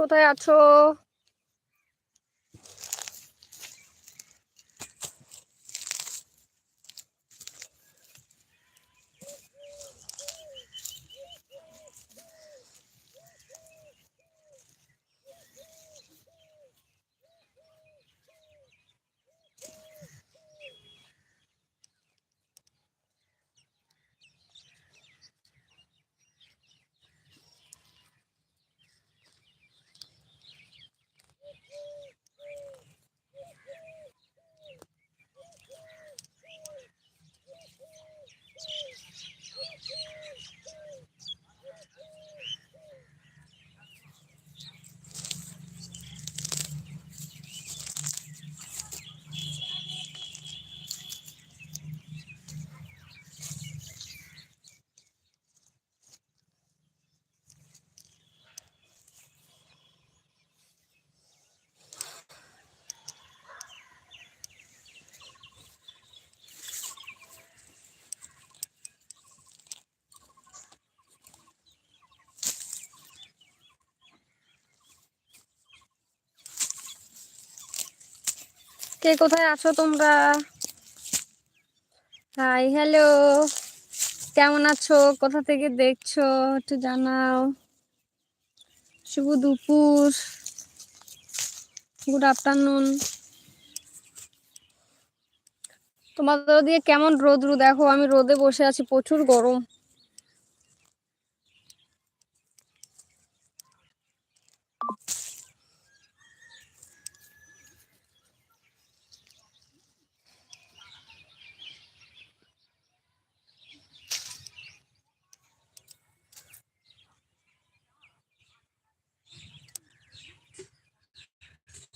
কোথায় আছো? কে কোথায় আছো তোমরা? হাই হ্যালো কেমন আছো? কোথা থেকে দেখছ? একটু জানাও। শুভ দুপুর। গুড আফটারনুন তোমাদের দিয়ে কেমন রোদ রোদ দেখো, আমি রোদে বসে আছি, প্রচুর গরম।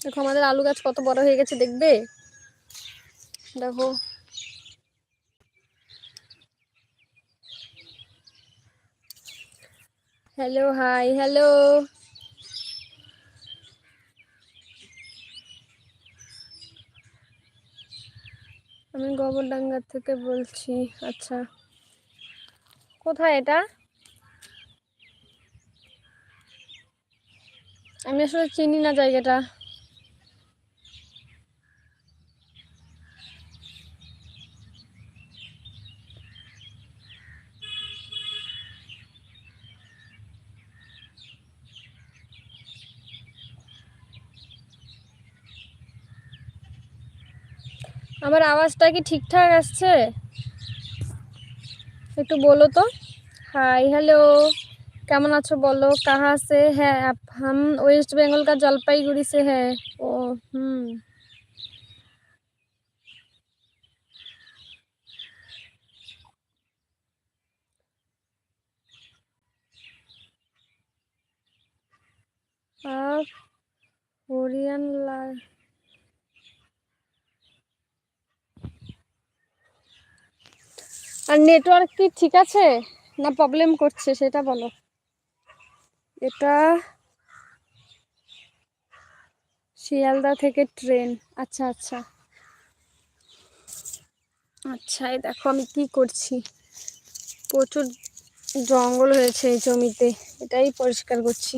দেখো আমাদের আলু গাছ কত বড় হয়ে গেছে, দেখবে? দেখো। হ্যালো হাই হ্যালো আমি গোবরডাঙ্গা থেকে বলছি আচ্ছা। কোথায় এটা? আমি আসলে চিনি না জায়গাটা। আমার আওয়াজটা কি ঠিকঠাক আসছে একটু বলো তো হাই হ্যালো কেমন আছো বলো কাহা से है आप हम वेस्ट बंगाल का जलपाईगुड़ी से है ओ हम्म आप कोरियन ला আর নেটওয়ার্ক কি ঠিক আছে? না প্রবলেম করছে, সেটা বলো। এটা শিয়ালদা থেকে ট্রেন আচ্ছা আচ্ছা। আচ্ছা এই দেখো আমি কি করছি। প্রচুর জঙ্গল হয়েছে এই জমিতে। এটাই পরিষ্কার করছি।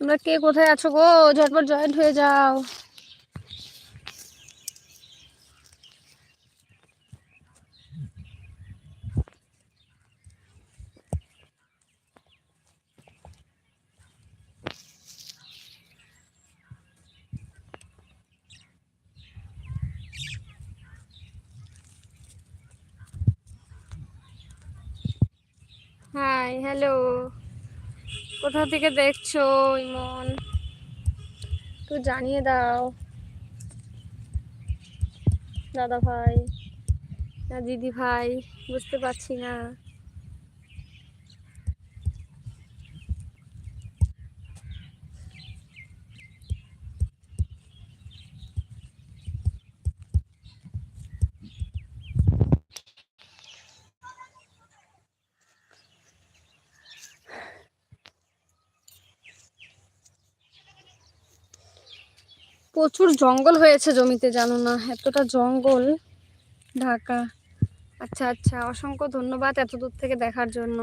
তোমরা কে কোথায় আছো গো? ঝটপট জয়েন্ট হয়ে যাও। হ্যালো কোথা থেকে দেখছ, ইমন? একটু জানিয়ে দাও। দাদা ভাই, না দিদি ভাই, বুঝতে পারছি না। প্রচুর জঙ্গল হয়েছে জমিতে, জানো না? এতটা জঙ্গল, ঢাকা। আচ্ছা আচ্ছা অসংখ্য ধন্যবাদ এত দূর থেকে দেখার জন্য।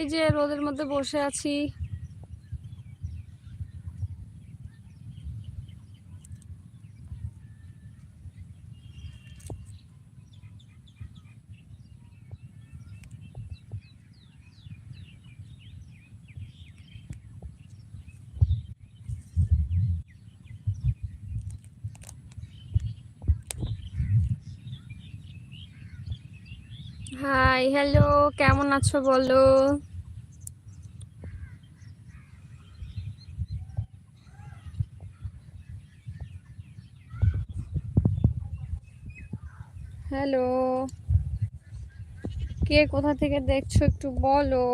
এই যে রোদের মধ্যে বসে আছি। হাই হ্যালো কেমন আছো বলো? হ্যালো। কে কোথা থেকে দেখছ একটু বলো।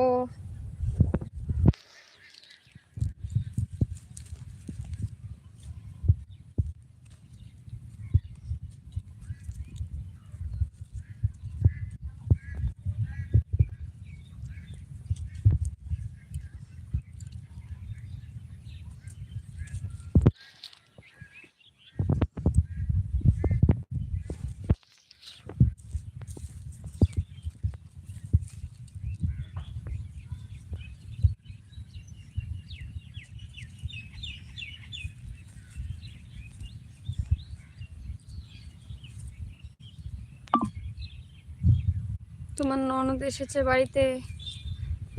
তোমার ননদ এসেছে বাড়িতে।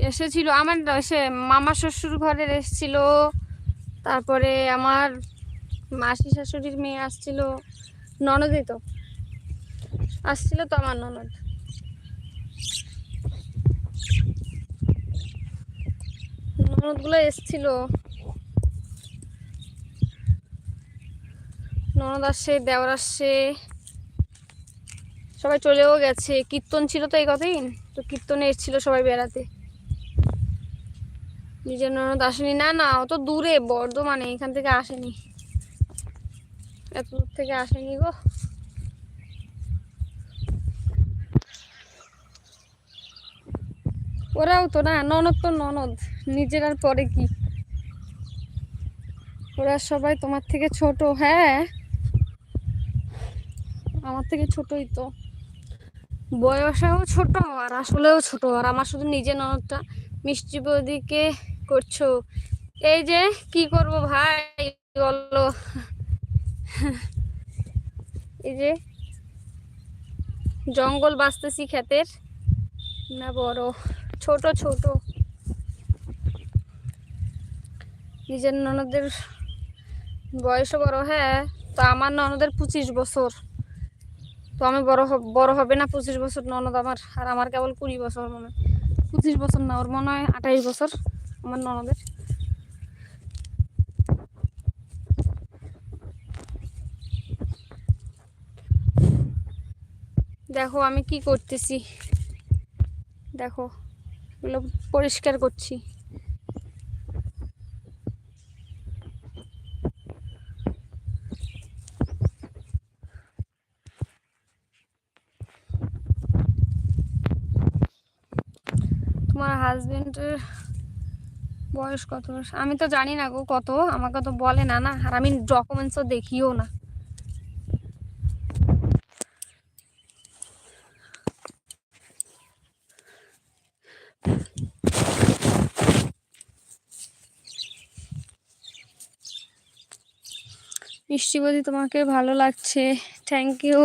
এসেছিল, আমার সে মামা শ্বশুর ঘরের এসেছিল। তারপরে আমার মাসি শাশুড়ির মেয়ে আসছিল, ননদই তো। আসছিল তো আমার ননদ। ননদগুলো এসছিল। ননদ আসছে দেওয়ার আসছে। সবাই চলেও গেছে। কীর্তন ছিল তো এই কদিন? তো কীর্তনে এসেছিল সবাই বেড়াতে। নিজের ননদ আসেনি। না না অত দূরে, বর্ধমানে, এখান থেকে আসেনি। এত দূর থেকে আসেনি গো। ওরাও তো না, ননদ তো ননদ, নিজের আর পরে কি? ওরা সবাই তোমার থেকে ছোট হ্যাঁ? আমার থেকে ছোটই তো। বয়সেও ছোট আর আসলেও ছোট, আর আমার শুধু নিজের ননদটা। মিষ্টি বৌদিকে করছ। এই যে, কি করব ভাই? বলো। এই যে, জঙ্গল বাঁচতেছি ক্ষেতের। না বড়, ছোট ছোট। নিজের ননদের বয়সও বড় হ্যাঁ। তো আমার ননদের পঁচিশ বছর। তো আমি বড় বড় হবে না পঁচিশ বছর ননদ আমার, আর আমার কেবল কুড়ি বছর মনে হয়। পঁচিশ বছর না, ওর মনে হয় আঠাইশ বছর আমার ননদের। দেখো আমি কি করতেছি। দেখো, এগুলো পরিষ্কার করছি। বয়স কত? আমি তো জানি না গো কত, আমাকে তো বলে না না। আর আমি ডকুমেন্টসও দেখিও না। মিষ্টি বৌদি, তোমাকে ভালো লাগছে। থ্যাংক ইউ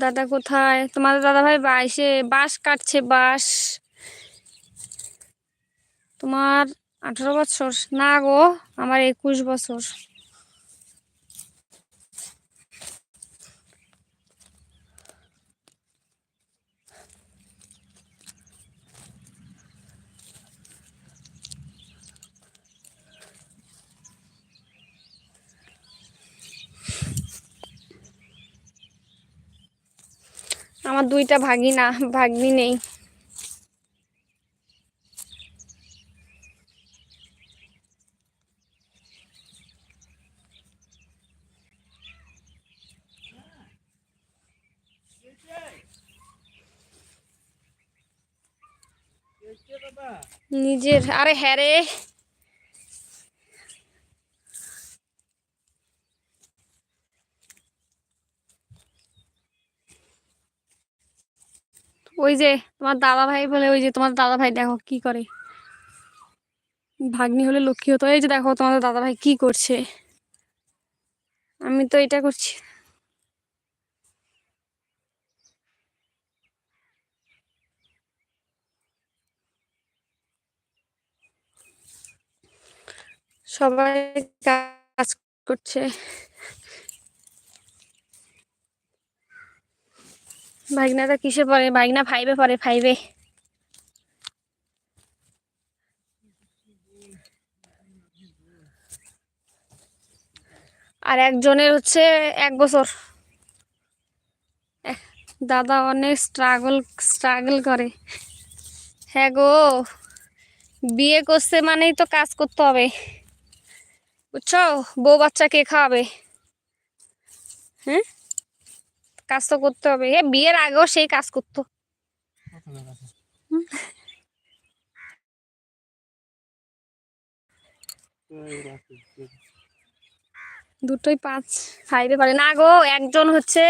দাদা কোথায়? তোমাদের দাদা ভাই বাইশে বাঁশ কাটছে বাস তোমার আঠারো বছর? না গো, আমার একুশ বছর। আমার দুইটা ভাগি না ভাগ্নি নেই। নিজের আরে হ্যাঁ রে। ওই যে তোমার দাদা ভাই বলে, ওই যে তোমার দাদা ভাই দেখো কি করে। ভাগ্নি হলে লক্ষ্মী হতো। এই যে দেখো তোমাদের দাদা ভাই কি করছে। আমি তো এটা করছি। সবাই কাজ করছে। ভাগনাটা কিসে পড়ে? ভাগনা ফাইভে পড়ে ফাইভে আর একজনের হচ্ছে এক বছর। দাদা অনেক স্ট্রাগল স্ট্রাগল করে। হ্যাঁ গো, বিয়ে করছে মানেই তো কাজ করতে হবে। বুঝছ? বউ বাচ্চা কে খাওয়াবে? হ্যাঁ? কাজ তো করতে হবে। এ, বিয়ের আগেও সেই কাজ করতো। দুটোই পাঁচ ফাইভে পড়ে। না গো, একজন হচ্ছে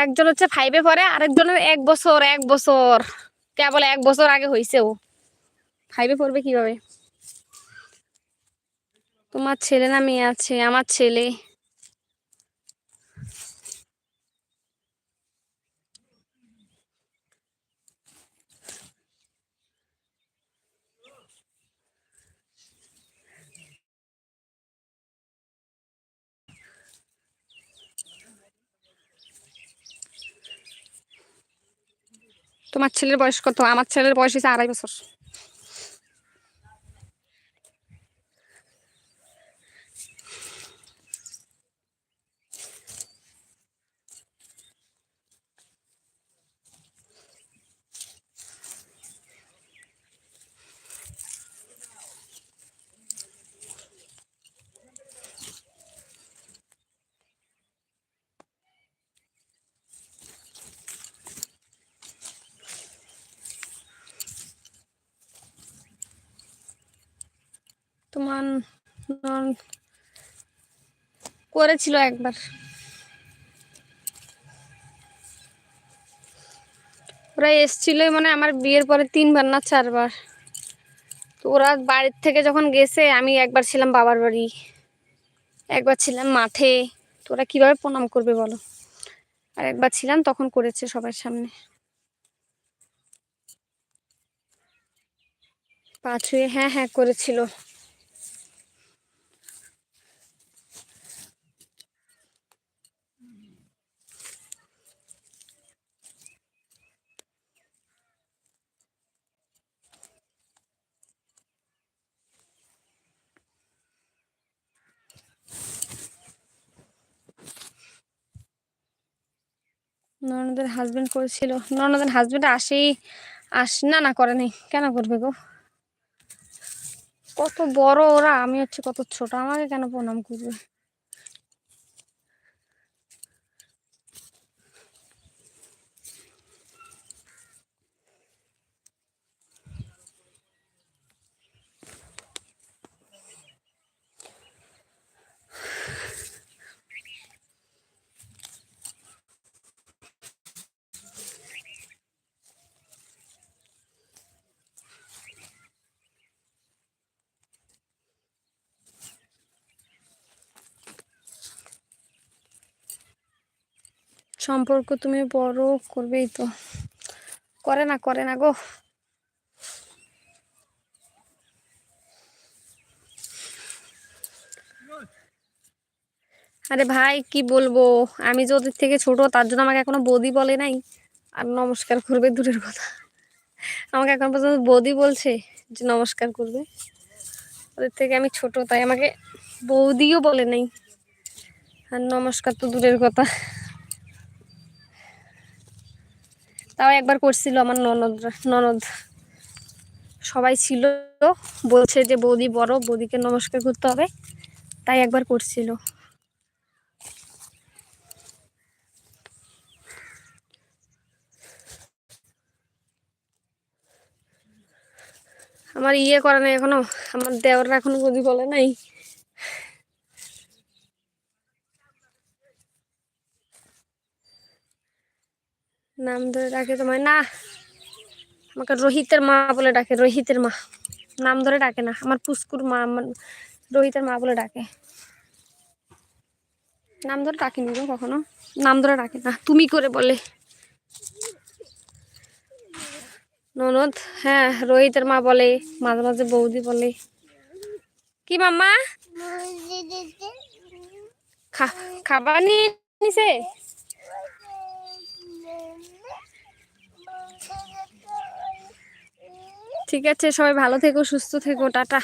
একজন হচ্ছে ফাইভে পড়ে আরেকজনের এক বছর এক বছর। কেবল এক বছর আগে হয়েছে ও। ফাইভে পড়বে কীভাবে? তোমার ছেলে না মেয়ে আছে? আমার ছেলে। তোমার ছেলের বয়স কত? আমার ছেলের বয়স হয়েছে আড়াই বছর। তোমার নন- করেছিল একবার। ওরা এসছিল মানে আমার বিয়ের পরে তিনবার না চারবার। তো ওরা বাড়ির থেকে যখন গেছে, আমি একবার ছিলাম বাবার বাড়ি, একবার ছিলাম মাঠে। তো ওরা কীভাবে প্রণাম করবে বলো? আর একবার ছিলাম, তখন করেছে সবার সামনে। পা ছুঁয়ে হ্যাঁ হ্যাঁ করেছিল। ননদের হাজবেন্ড করেছিল। ননদের হাজবেন্ড আসেই, আস, না না করেনি কেন করবে গো? কত বড় ওরা, আমি হচ্ছে কত ছোট, আমাকে কেন প্রণাম করবে? সম্পর্ক তুমি বড় করবেই তো। করে না করে না গো। আরে ভাই, কি বলব? আমি যে ওদের থেকে ছোট, তার জন্য আমাকে এখনও বৌদি বলে নাই। আর নমস্কার করবে দূরের কথা। আমাকে এখন পর্যন্ত বৌদি বলছে যে নমস্কার করবে। ওদের থেকে আমি ছোট, তাই আমাকে বৌদিও বলে নাই। আর নমস্কার তো দূরের কথা। তাও একবার করছিল আমার ননদ ননদ। সবাই ছিল, বলছে যে বৌদি বড়, বৌদিকে নমস্কার করতে হবে, তাই একবার করছিল। আমার ইয়ে করে নাই এখনও, আমার দেওররা এখনও বৌদি বলে নাই। নাম ধরে ডাকে তোমায়, না, আমাকে রোহিতের মা বলে ডাকে, রোহিতের মা। নাম ধরে ডাকে না, আমার পুষ্কুর মা, আমার রোহিতের মা বলে ডাকে। নাম ধরে ডাকেনি গো কখনো, নাম ধরে ডাকে না, তুমি করে বলে। ননদ হ্যাঁ রোহিতের মা বলে, মাঝে মাঝে বৌদি বলে। কি মাম্মা? খাবার নিয়ে নিছে ঠিক আছে সবাই ভালো থেকো সুস্থ থেকো টাটা।